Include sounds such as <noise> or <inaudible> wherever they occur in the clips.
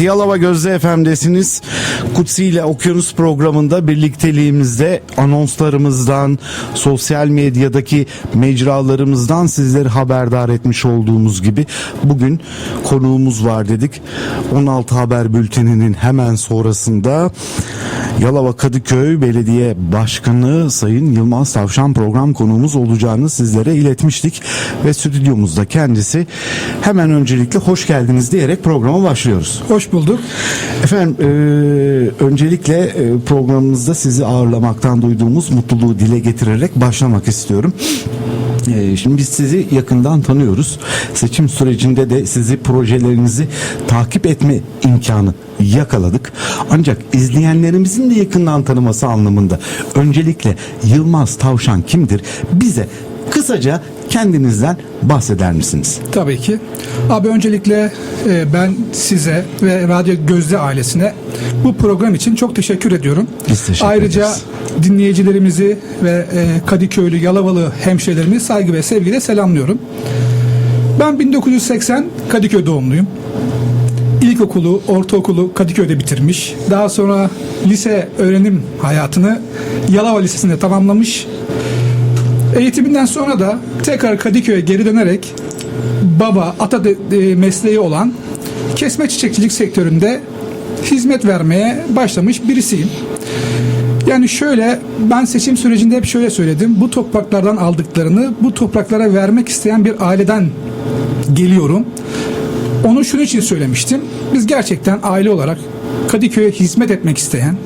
Evet Yalova Gözde FM'desiniz. Kutsi ile Okyanus programında birlikteliğimizde anonslarımızdan, sosyal medyadaki mecralarımızdan sizleri haberdar etmiş olduğumuz gibi bugün konuğumuz var dedik. 16 Haber Bülteni'nin hemen sonrasında Yalova Kadıköy Belediye Başkanı Sayın Yılmaz Tavşan program konuğumuz olacağını sizlere iletmiştik ve stüdyomuzda kendisi hemen öncelikle hoş geldiniz diyerek programa başlıyoruz. Hoş bulduk. Efendim e, öncelikle e, programımızda sizi ağırlamaktan duyduğumuz mutluluğu dile getirerek başlamak istiyorum. E, Şimdi biz sizi yakından tanıyoruz. Seçim sürecinde de sizi projelerinizi takip etme imkanı yakaladık. Ancak izleyenlerimizin de yakından tanıması anlamında öncelikle Yılmaz Tavşan kimdir? Bize kısaca kendinizden bahseder misiniz? Tabii ki. Abi öncelikle e, ben size ve Radyo Gözde ailesine bu program için çok teşekkür ediyorum. Biz teşekkür Ayrıca ederiz. Dinleyicilerimizi ve e, Kadıköylü, Yalavalı hemşehrilerimi saygı ve sevgiyle selamlıyorum. Ben 1980 Kadıköy doğumluyum. İlkokulu, ortaokulu Kadıköy'de bitirmiş. Daha sonra lise öğrenim hayatını Yalova Lisesi'nde tamamlamış. Eğitiminden sonra da tekrar Kadıköy'e geri dönerek baba, ata mesleği olan kesme çiçekçilik sektöründe hizmet vermeye başlamış birisiyim. Yani şöyle ben seçim sürecinde hep şöyle söyledim. Bu topraklardan aldıklarını bu topraklara vermek isteyen bir aileden geliyorum. Onu şunun için söylemiştim. Biz gerçekten aile olarak Kadıköy'e hizmet etmek isteyen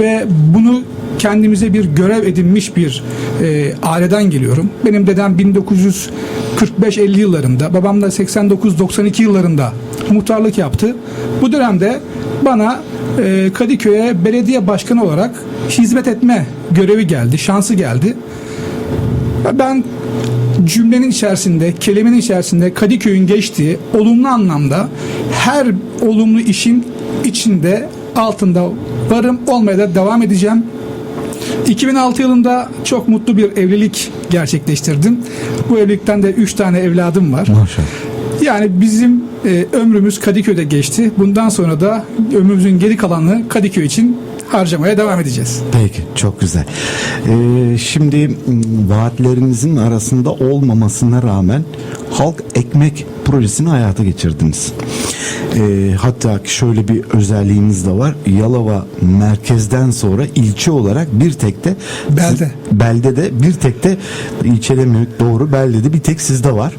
ve bunu kendimize bir görev edinmiş bir e, aileden geliyorum. Benim dedem 1945-50 yıllarında, babam da 89-92 yıllarında muhtarlık yaptı. Bu dönemde bana e, Kadıköy'e belediye başkanı olarak hizmet etme görevi geldi, şansı geldi. Ben cümlenin içerisinde, kelimenin içerisinde Kadıköy'ün geçtiği olumlu anlamda her olumlu işin içinde altında varım olmaya da devam edeceğim. 2006 yılında çok mutlu bir evlilik gerçekleştirdim. Bu evlilikten de 3 tane evladım var. Maşallah. Yani bizim e, ömrümüz Kadıköy'de geçti. Bundan sonra da ömrümüzün geri kalanını Kadıköy için harcamaya devam edeceğiz. Peki çok güzel. Ee, şimdi vaatlerinizin arasında olmamasına rağmen halk ekmek projesini hayata geçirdiniz. Ee, hatta şöyle bir özelliğiniz de var. Yalova merkezden sonra ilçe olarak bir tek de Belde. belde de bir tek de ilçede mi doğru beldede bir tek sizde var.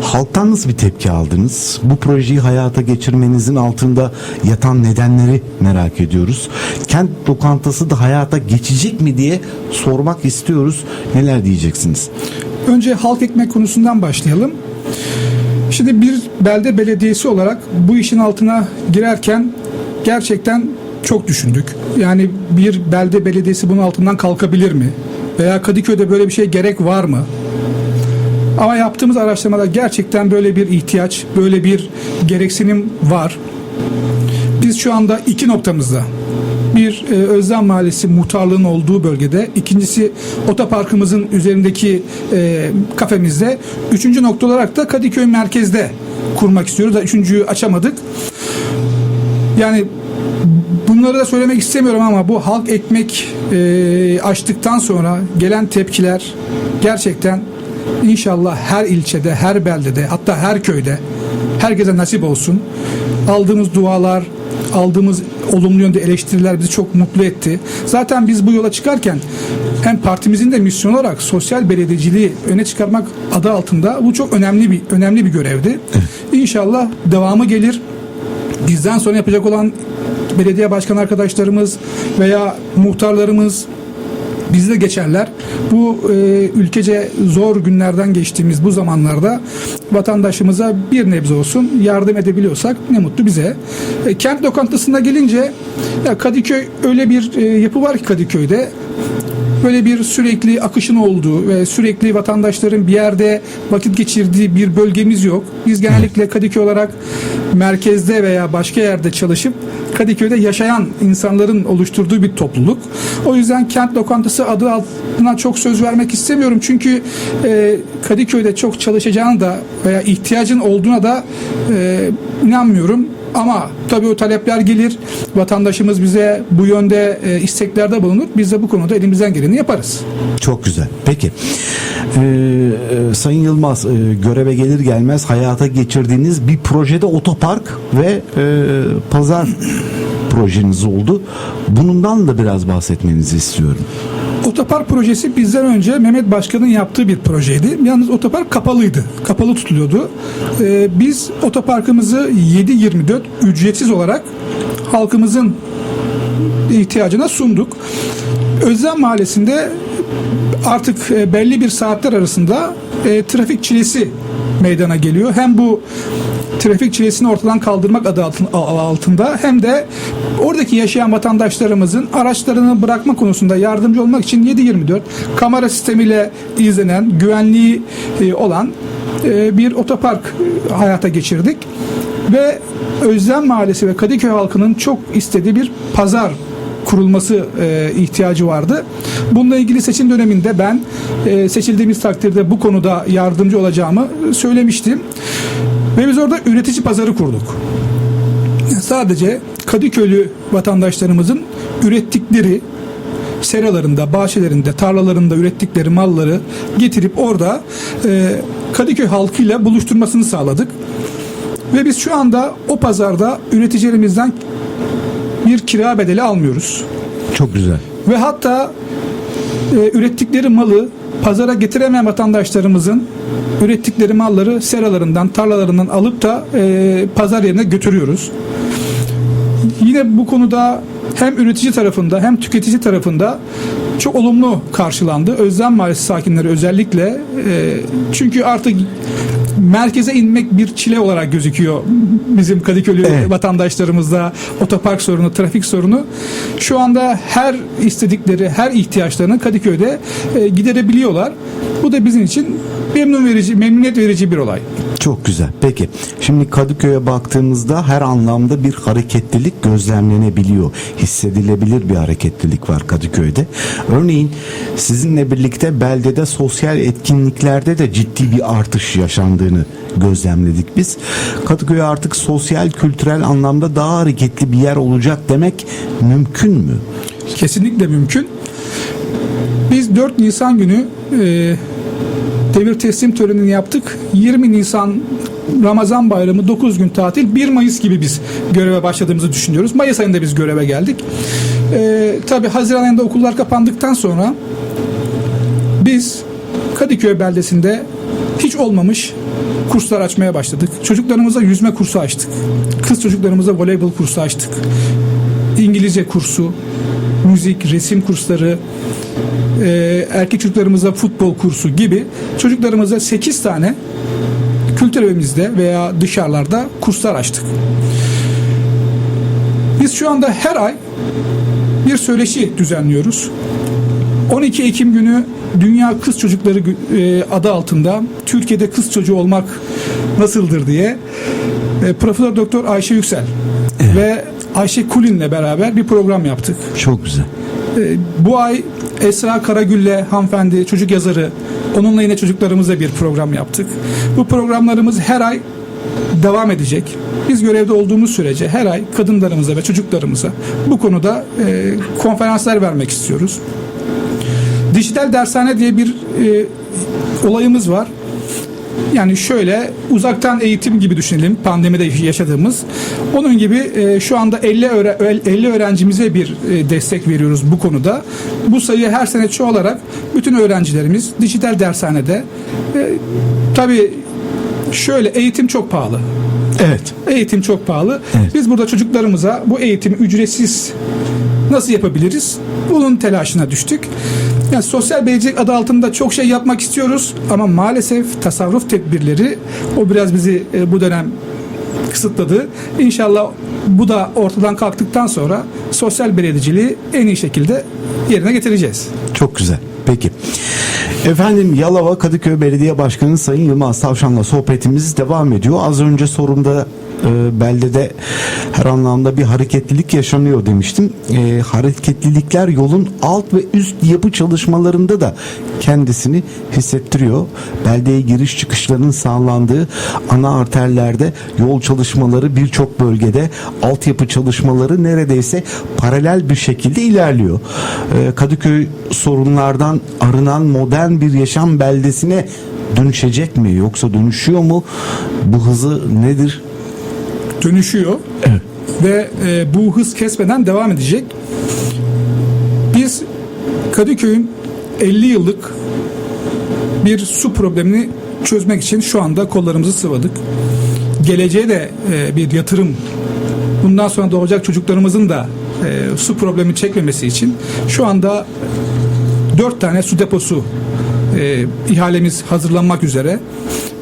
Halktan nasıl bir tepki aldınız? Bu projeyi hayata geçirmenizin altında yatan nedenleri merak ediyoruz. Kent lokantası da hayata geçecek mi diye sormak istiyoruz. Neler diyeceksiniz? Önce halk ekmek konusundan başlayalım. Şimdi bir belde belediyesi olarak bu işin altına girerken gerçekten çok düşündük. Yani bir belde belediyesi bunun altından kalkabilir mi? Veya Kadıköy'de böyle bir şey gerek var mı? Ama yaptığımız araştırmada gerçekten böyle bir ihtiyaç, böyle bir gereksinim var. Biz şu anda iki noktamızda. Bir e, Özlem Mahallesi muhtarlığın olduğu bölgede. ikincisi otoparkımızın üzerindeki e, kafemizde. Üçüncü nokta olarak da Kadıköy merkezde kurmak istiyoruz da üçüncüyü açamadık. Yani bunları da söylemek istemiyorum ama bu halk ekmek e, açtıktan sonra gelen tepkiler gerçekten inşallah her ilçede, her beldede hatta her köyde herkese nasip olsun. Aldığımız dualar, aldığımız olumlu yönde eleştiriler bizi çok mutlu etti. Zaten biz bu yola çıkarken hem partimizin de misyon olarak sosyal belediyeciliği öne çıkarmak adı altında bu çok önemli bir önemli bir görevdi. İnşallah devamı gelir bizden sonra yapacak olan belediye başkan arkadaşlarımız veya muhtarlarımız bizi de geçerler. Bu e, ülkece zor günlerden geçtiğimiz bu zamanlarda vatandaşımıza bir nebze olsun yardım edebiliyorsak ne mutlu bize. E, kent lokantasına gelince ya Kadıköy öyle bir e, yapı var ki Kadıköy'de böyle bir sürekli akışın olduğu ve sürekli vatandaşların bir yerde vakit geçirdiği bir bölgemiz yok. Biz genellikle Kadıköy olarak merkezde veya başka yerde çalışıp Kadıköy'de yaşayan insanların oluşturduğu bir topluluk. O yüzden kent lokantası adı altına çok söz vermek istemiyorum. Çünkü e, Kadıköy'de çok çalışacağını da veya ihtiyacın olduğuna da e, inanmıyorum. Ama tabii o talepler gelir. Vatandaşımız bize bu yönde e, isteklerde bulunur. Biz de bu konuda elimizden geleni yaparız. Çok güzel. Peki. Ee, e, Sayın Yılmaz e, göreve gelir gelmez hayata geçirdiğiniz bir projede otopark ve e, pazar <clears throat> projeniz oldu. Bundan da biraz bahsetmenizi istiyorum. Otopark projesi bizden önce Mehmet Başkan'ın yaptığı bir projeydi. Yalnız otopark kapalıydı. Kapalı tutuluyordu. Ee, biz otoparkımızı 7-24 ücretsiz olarak halkımızın ihtiyacına sunduk. Özlem Mahallesi'nde artık e, belli bir saatler arasında e, trafik çilesi meydana geliyor. Hem bu trafik çilesini ortadan kaldırmak adı altında hem de oradaki yaşayan vatandaşlarımızın araçlarını bırakma konusunda yardımcı olmak için 7-24 kamera sistemiyle izlenen güvenliği e, olan e, bir otopark e, hayata geçirdik ve Özlem Mahallesi ve Kadıköy halkının çok istediği bir pazar kurulması e, ihtiyacı vardı. Bununla ilgili seçim döneminde ben e, seçildiğimiz takdirde bu konuda yardımcı olacağımı söylemiştim. Ve biz orada üretici pazarı kurduk. Sadece Kadıköylü vatandaşlarımızın ürettikleri seralarında, bahçelerinde, tarlalarında ürettikleri malları getirip orada e, Kadıköy halkıyla buluşturmasını sağladık. Ve biz şu anda o pazarda üreticilerimizden bir kira bedeli almıyoruz. Çok güzel. Ve hatta e, ürettikleri malı pazara getiremeyen vatandaşlarımızın ürettikleri malları seralarından, tarlalarından alıp da e, pazar yerine götürüyoruz. Yine bu konuda hem üretici tarafında hem tüketici tarafında çok olumlu karşılandı. Özlem Mahallesi sakinleri özellikle e, çünkü artık merkeze inmek bir çile olarak gözüküyor bizim Kadıköylü Evet. vatandaşlarımızda otopark sorunu, trafik sorunu. Şu anda her istedikleri, her ihtiyaçlarını Kadıköy'de e, giderebiliyorlar. Bu da bizim için memnun verici, memnuniyet verici bir olay. Çok güzel. Peki. Şimdi Kadıköy'e baktığımızda her anlamda bir hareketlilik gözlemlenebiliyor. Hissedilebilir bir hareketlilik var Kadıköy'de. Örneğin sizinle birlikte beldede sosyal etkinliklerde de ciddi bir artış yaşandığını gözlemledik biz. Kadıköy artık sosyal kültürel anlamda daha hareketli bir yer olacak demek mümkün mü? Kesinlikle mümkün. Biz 4 Nisan günü e, devir teslim törenini yaptık. 20 Nisan Ramazan bayramı 9 gün tatil 1 Mayıs gibi biz göreve başladığımızı düşünüyoruz. Mayıs ayında biz göreve geldik. E, Tabi Haziran ayında okullar kapandıktan sonra biz Kadıköy beldesinde hiç olmamış kurslar açmaya başladık. Çocuklarımıza yüzme kursu açtık. Kız çocuklarımıza voleybol kursu açtık. İngilizce kursu, müzik, resim kursları, e, erkek çocuklarımıza futbol kursu gibi çocuklarımıza 8 tane kültür evimizde veya dışarılarda kurslar açtık. Biz şu anda her ay bir söyleşi düzenliyoruz. 12 Ekim günü Dünya Kız Çocukları e, adı altında Türkiye'de kız çocuğu olmak nasıldır diye e, Profesör Doktor Ayşe Yüksel ve Ayşe Kulin'le beraber bir program yaptık. Çok güzel. E, Bu ay Esra Karagül'le hanımefendi çocuk yazarı onunla yine çocuklarımızla bir program yaptık. Bu programlarımız her ay devam edecek. Biz görevde olduğumuz sürece her ay kadınlarımıza ve çocuklarımıza bu konuda e, konferanslar vermek istiyoruz. Dijital dershane diye bir e, olayımız var. Yani şöyle uzaktan eğitim gibi düşünelim pandemide yaşadığımız. Onun gibi e, şu anda 50 öğre- 50 öğrencimize bir e, destek veriyoruz bu konuda. Bu sayı her sene çoğalarak bütün öğrencilerimiz dijital dershanede e, tabii şöyle eğitim çok pahalı. Evet. Eğitim çok pahalı. Evet. Biz burada çocuklarımıza bu eğitimi ücretsiz nasıl yapabiliriz? Bunun telaşına düştük. Yani sosyal belediyecilik adı altında çok şey yapmak istiyoruz ama maalesef tasarruf tedbirleri o biraz bizi e, bu dönem kısıtladı. İnşallah bu da ortadan kalktıktan sonra sosyal belediyeciliği en iyi şekilde yerine getireceğiz. Çok güzel. Peki. Efendim Yalova Kadıköy Belediye Başkanı Sayın Yılmaz Tavşan'la sohbetimiz devam ediyor. Az önce sorumda e, beldede her anlamda bir hareketlilik yaşanıyor demiştim. E, hareketlilikler yolun alt ve üst yapı çalışmalarında da kendisini hissettiriyor. Beldeye giriş çıkışların sağlandığı ana arterlerde yol çalışmaları birçok bölgede altyapı çalışmaları neredeyse paralel bir şekilde ilerliyor. E, Kadıköy sorunlardan arınan modern bir yaşam beldesine dönüşecek mi yoksa dönüşüyor mu? Bu hızı nedir? Dönüşüyor ve e, bu hız kesmeden devam edecek. Biz Kadıköy'ün 50 yıllık bir su problemini çözmek için şu anda kollarımızı sıvadık. Geleceğe de e, bir yatırım. Bundan sonra doğacak çocuklarımızın da e, su problemi çekmemesi için şu anda dört tane su deposu e, ihalemiz hazırlanmak üzere.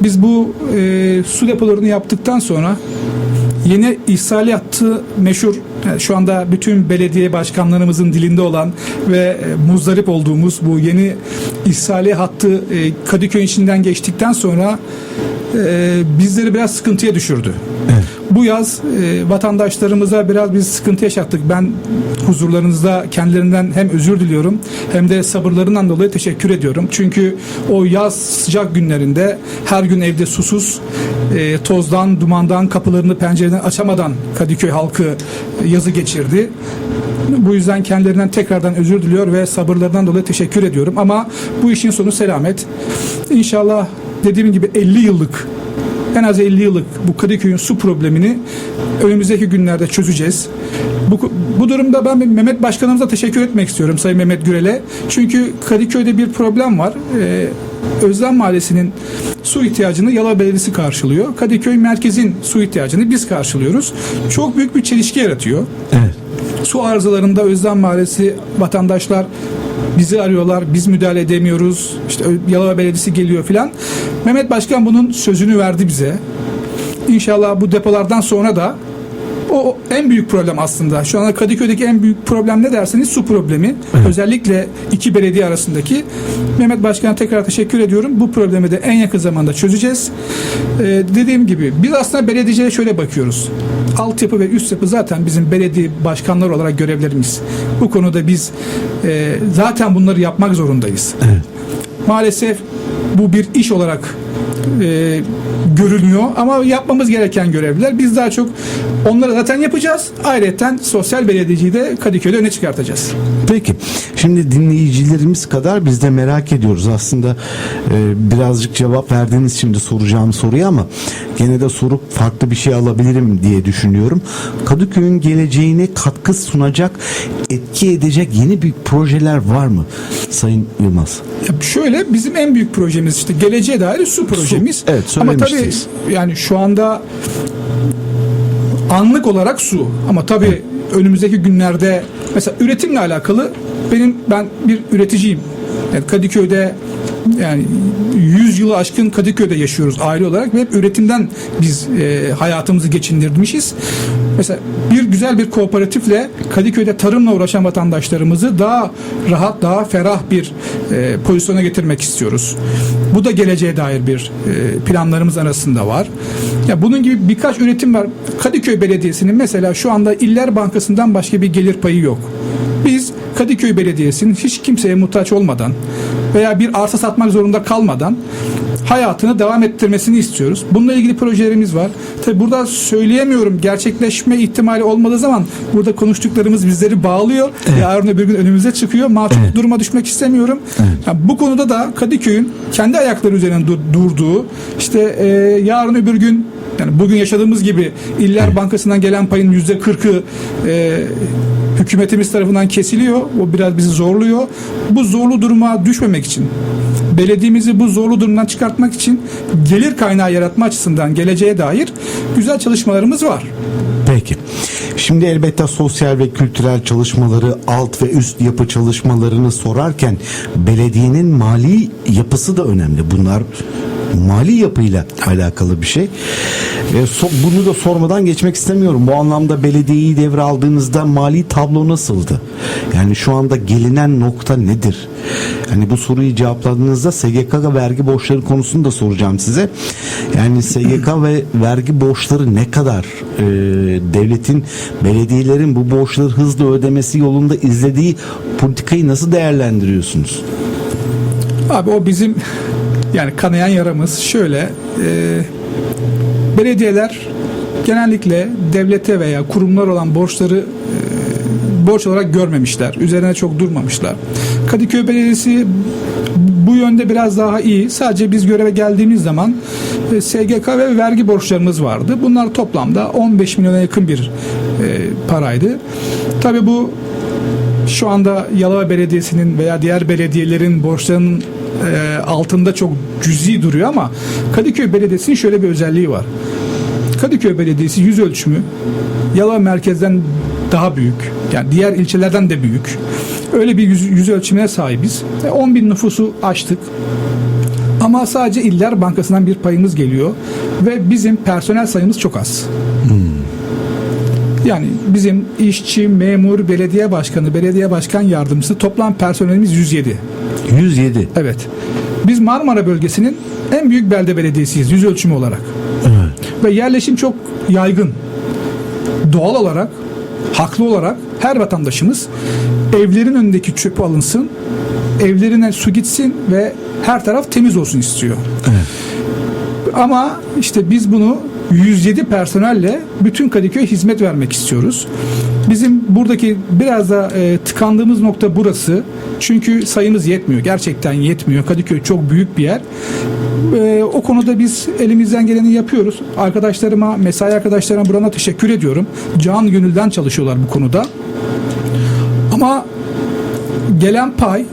Biz bu e, su depolarını yaptıktan sonra yeni ihsali hattı meşhur yani şu anda bütün belediye başkanlarımızın dilinde olan ve e, muzdarip olduğumuz bu yeni ihsali hattı e, Kadıköy içinden geçtikten sonra e, bizleri biraz sıkıntıya düşürdü. Bu yaz e, vatandaşlarımıza biraz biz sıkıntı yaşattık. Ben huzurlarınızda kendilerinden hem özür diliyorum hem de sabırlarından dolayı teşekkür ediyorum. Çünkü o yaz sıcak günlerinde her gün evde susuz, e, tozdan, dumandan, kapılarını, pencerelerini açamadan Kadıköy halkı e, yazı geçirdi. Bu yüzden kendilerinden tekrardan özür diliyor ve sabırlarından dolayı teşekkür ediyorum. Ama bu işin sonu selamet. İnşallah dediğim gibi 50 yıllık en az 50 yıllık bu Kadıköy'ün su problemini önümüzdeki günlerde çözeceğiz. Bu, bu durumda ben Mehmet Başkanımıza teşekkür etmek istiyorum Sayın Mehmet Gürel'e. Çünkü Kadıköy'de bir problem var. Ee, Özlem Mahallesi'nin su ihtiyacını Yalova Belediyesi karşılıyor. Kadıköy merkezin su ihtiyacını biz karşılıyoruz. Çok büyük bir çelişki yaratıyor. Evet. Su arızalarında Özlem Mahallesi vatandaşlar bizi arıyorlar. Biz müdahale edemiyoruz. İşte Yalova Belediyesi geliyor filan. Mehmet Başkan bunun sözünü verdi bize. İnşallah bu depolardan sonra da o, en büyük problem aslında. Şu anda Kadıköy'deki en büyük problem ne derseniz su problemi. Özellikle iki belediye arasındaki. Mehmet Başkan'a tekrar teşekkür ediyorum. Bu problemi de en yakın zamanda çözeceğiz. Ee, dediğim gibi biz aslında belediyecilere şöyle bakıyoruz. Altyapı ve üst yapı zaten bizim belediye başkanları olarak görevlerimiz. Bu konuda biz e, zaten bunları yapmak zorundayız. Maalesef bu bir iş olarak e, görünüyor ama yapmamız gereken görevler. Biz daha çok onları zaten yapacağız. Ayrıca sosyal belediyeciyi de Kadıköy'de öne çıkartacağız. Peki. Şimdi dinleyicilerimiz kadar biz de merak ediyoruz. Aslında e, birazcık cevap verdiniz şimdi soracağım soruya ama gene de sorup farklı bir şey alabilirim diye düşünüyorum. Kadıköy'ün geleceğine katkı sunacak, etki edecek yeni büyük projeler var mı Sayın Yılmaz? Ya şöyle bizim en büyük projemiz işte geleceğe dair su projemiz. evet, Ama tabii yani şu anda anlık olarak su ama tabii önümüzdeki günlerde mesela üretimle alakalı benim ben bir üreticiyim. Yani Kadıköy'de yani 100 yılı aşkın Kadıköy'de yaşıyoruz aile olarak ve hep üretimden biz e, hayatımızı geçindirmişiz. Mesela bir güzel bir kooperatifle Kadıköy'de tarımla uğraşan vatandaşlarımızı daha rahat, daha ferah bir e, pozisyona getirmek istiyoruz. Bu da geleceğe dair bir e, planlarımız arasında var. Ya bunun gibi birkaç üretim var. Kadıköy Belediyesi'nin mesela şu anda İller Bankası'ndan başka bir gelir payı yok. Biz Kadıköy Belediyesi'nin hiç kimseye muhtaç olmadan veya bir arsa satmak zorunda kalmadan hayatını devam ettirmesini istiyoruz. Bununla ilgili projelerimiz var. Tabi burada söyleyemiyorum gerçekleşme ihtimali olmadığı zaman burada konuştuklarımız bizleri bağlıyor. Yarın öbür gün önümüze çıkıyor. Mahcup duruma düşmek istemiyorum. Yani bu konuda da Kadıköy'ün kendi ayakları üzerine dur- durduğu işte e, yarın öbür gün yani bugün yaşadığımız gibi İller Bankası'ndan gelen payın yüzde kırkı e, hükümetimiz tarafından kesiliyor. O biraz bizi zorluyor. Bu zorlu duruma düşmemek için belediyemizi bu zorlu durumdan çıkartmak için gelir kaynağı yaratma açısından geleceğe dair güzel çalışmalarımız var. Peki. Şimdi elbette sosyal ve kültürel çalışmaları, alt ve üst yapı çalışmalarını sorarken belediyenin mali yapısı da önemli. Bunlar mali yapıyla alakalı bir şey. E, so- bunu da sormadan geçmek istemiyorum. Bu anlamda belediyeyi devraldığınızda mali tablo nasıldı? Yani şu anda gelinen nokta nedir? Yani bu soruyu cevapladığınızda SGK ve vergi borçları konusunu da soracağım size. Yani SGK ve vergi borçları ne kadar e, devletin, belediyelerin bu borçları hızlı ödemesi yolunda izlediği politikayı nasıl değerlendiriyorsunuz? Abi o bizim yani kanayan yaramız şöyle e, belediyeler genellikle devlete veya kurumlar olan borçları e, borç olarak görmemişler. Üzerine çok durmamışlar. Kadıköy Belediyesi bu yönde biraz daha iyi. Sadece biz göreve geldiğimiz zaman e, SGK ve vergi borçlarımız vardı. Bunlar toplamda 15 milyona yakın bir e, paraydı. Tabii bu şu anda Yalova Belediyesi'nin veya diğer belediyelerin borçlarının e, altında çok cüzi duruyor ama Kadıköy Belediyesi'nin şöyle bir özelliği var. Kadıköy Belediyesi yüz ölçümü Yalova merkezden daha büyük. Yani diğer ilçelerden de büyük. Öyle bir yüz, yüz ölçümüne sahibiz. E, 10 bin nüfusu aştık. Ama sadece İller Bankası'ndan bir payımız geliyor ve bizim personel sayımız çok az. Yani bizim işçi, memur, belediye başkanı, belediye başkan yardımcısı toplam personelimiz 107. 107. Evet. Biz Marmara bölgesinin en büyük belde belediyesiyiz yüz ölçümü olarak. Ve yerleşim çok yaygın. Doğal olarak, haklı olarak her vatandaşımız evlerin önündeki çöpü alınsın, evlerine su gitsin ve her taraf temiz olsun istiyor. Ama işte biz bunu 107 personelle bütün Kadıköy'e hizmet vermek istiyoruz. Bizim buradaki biraz da e, tıkandığımız nokta burası. Çünkü sayımız yetmiyor. Gerçekten yetmiyor. Kadıköy çok büyük bir yer. E, o konuda biz elimizden geleni yapıyoruz. Arkadaşlarıma, mesai arkadaşlarıma burana teşekkür ediyorum. Can gönülden çalışıyorlar bu konuda. Ama gelen pay,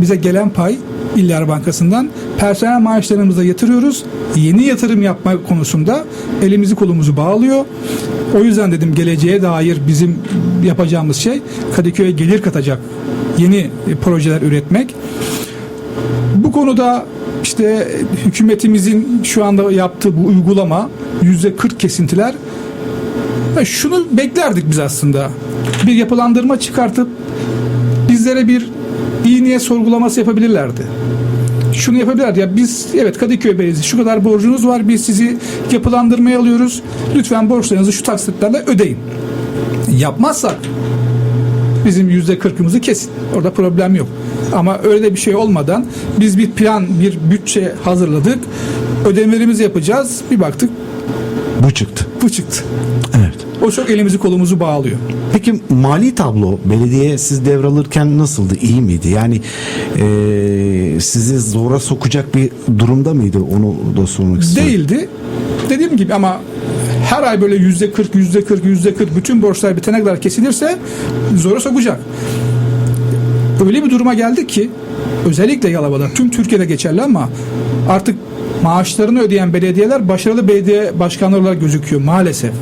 bize gelen pay İller Bankası'ndan personel maaşlarımıza yatırıyoruz. Yeni yatırım yapma konusunda elimizi kolumuzu bağlıyor. O yüzden dedim geleceğe dair bizim yapacağımız şey Kadıköy'e gelir katacak yeni e, projeler üretmek. Bu konuda işte hükümetimizin şu anda yaptığı bu uygulama yüzde 40 kesintiler şunu beklerdik biz aslında. Bir yapılandırma çıkartıp bizlere bir iyi niyet sorgulaması yapabilirlerdi. Şunu yapabilirlerdi ya biz evet Kadıköy Belediyesi şu kadar borcunuz var biz sizi yapılandırmaya alıyoruz. Lütfen borçlarınızı şu taksitlerle ödeyin. Yapmazsak bizim yüzde kırkımızı kesin. Orada problem yok. Ama öyle bir şey olmadan biz bir plan, bir bütçe hazırladık. Ödemelerimizi yapacağız. Bir baktık Bu çıktı. bu çıktı. Evet. O çok elimizi kolumuzu bağlıyor. Peki mali tablo belediye siz devralırken nasıldı? İyi miydi? Yani eee, sizi zora sokacak bir durumda mıydı? Onu da sormak istiyorum. Değildi. Dediğim gibi ama her ay böyle yüzde 40, yüzde 40, yüzde 40 bütün borçlar bitene kadar kesilirse zora sokacak. Öyle bir duruma geldik ki özellikle Yalova'da tüm Türkiye'de geçerli ama artık maaşlarını ödeyen belediyeler başarılı belediye başkanları olarak gözüküyor maalesef.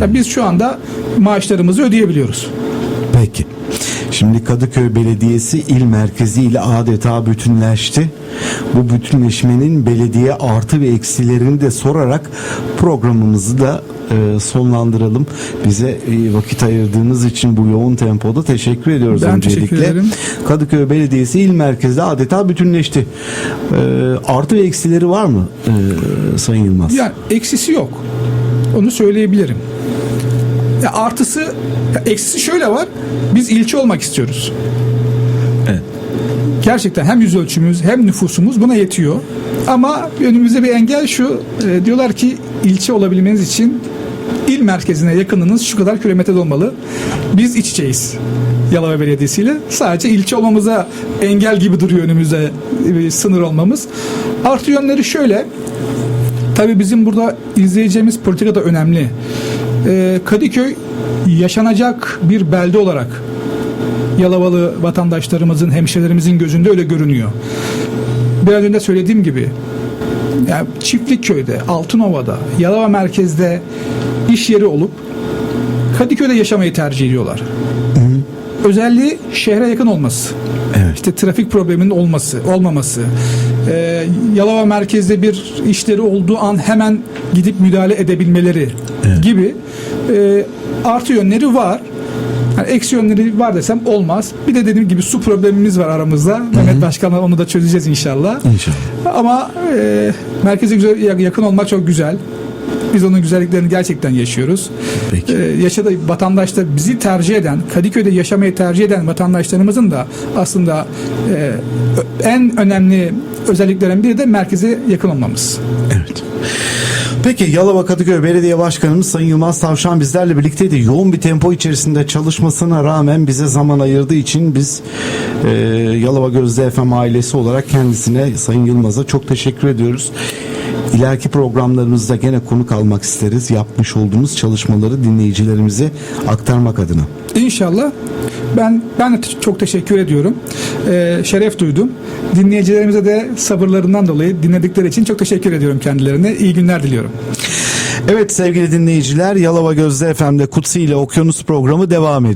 Ya biz şu anda maaşlarımızı ödeyebiliyoruz. Peki. Şimdi Kadıköy Belediyesi il merkezi ile adeta bütünleşti. Bu bütünleşmenin belediye artı ve eksilerini de sorarak programımızı da e, sonlandıralım. Bize e, vakit ayırdığınız için bu yoğun tempoda teşekkür ediyoruz Ben öncelikle. teşekkür ederim. Kadıköy Belediyesi il merkezde adeta bütünleşti. E, artı ve eksileri var mı Sayın Yılmaz? Yani eksisi yok. Onu söyleyebilirim. Ya artısı, ya eksisi şöyle var. Biz ilçe olmak istiyoruz. Evet. Gerçekten hem yüz ölçümümüz hem nüfusumuz buna yetiyor. Ama önümüzde bir engel şu. e, diyorlar ki ilçe olabilmeniz için il merkezine yakınınız şu kadar kilometrede olmalı. Biz iç içeyiz. Yalova Belediyesi ile. Sadece ilçe olmamıza engel gibi duruyor önümüzde e, sınır olmamız. Artı yönleri şöyle. Tabii bizim burada izleyeceğimiz politika da önemli. Ee, Kadıköy yaşanacak bir belde olarak Yalovalı vatandaşlarımızın, hemşehrilerimizin gözünde öyle görünüyor. Biraz önce söylediğim gibi yani Çiftlikköy'de, Altınova'da, Yalova merkezde iş yeri olup Kadıköy'de yaşamayı tercih ediyorlar. Özelliği şehre yakın olması. Evet. Evet. işte trafik probleminin olması, olmaması, e, Yalova merkezde bir işleri olduğu an hemen gidip müdahale edebilmeleri gibi e, artı yönleri var. Yani eksi yönleri var desem olmaz. Bir de dediğim gibi su problemimiz var aramızda. Mehmet Başkan'la onu da çözeceğiz inşallah. İnşallah. Ama e, merkeze güzel, yakın olmak çok güzel. Biz onun güzelliklerini gerçekten yaşıyoruz. Peki. E, yaşadı vatandaş da bizi tercih eden, Kadıköy'de yaşamayı tercih eden vatandaşlarımızın da aslında e, en önemli özelliklerinden biri de merkeze yakın olmamız. Evet. Peki Yalova Kadıköy Belediye Başkanımız Sayın Yılmaz Tavşan bizlerle birlikteydi. Yoğun bir tempo içerisinde çalışmasına rağmen bize zaman ayırdığı için biz e, Yalova Gözde FM ailesi olarak kendisine Sayın Yılmaz'a çok teşekkür ediyoruz. İleriki programlarımızda gene konuk almak isteriz. Yapmış olduğumuz çalışmaları dinleyicilerimize aktarmak adına. İnşallah. Ben ben de çok teşekkür ediyorum. E, şeref duydum. Dinleyicilerimize de sabırlarından dolayı dinledikleri için çok teşekkür ediyorum kendilerine. İyi günler diliyorum. Evet sevgili dinleyiciler Yalova Gözde FM'de Kutsi ile Okyanus programı devam ediyor.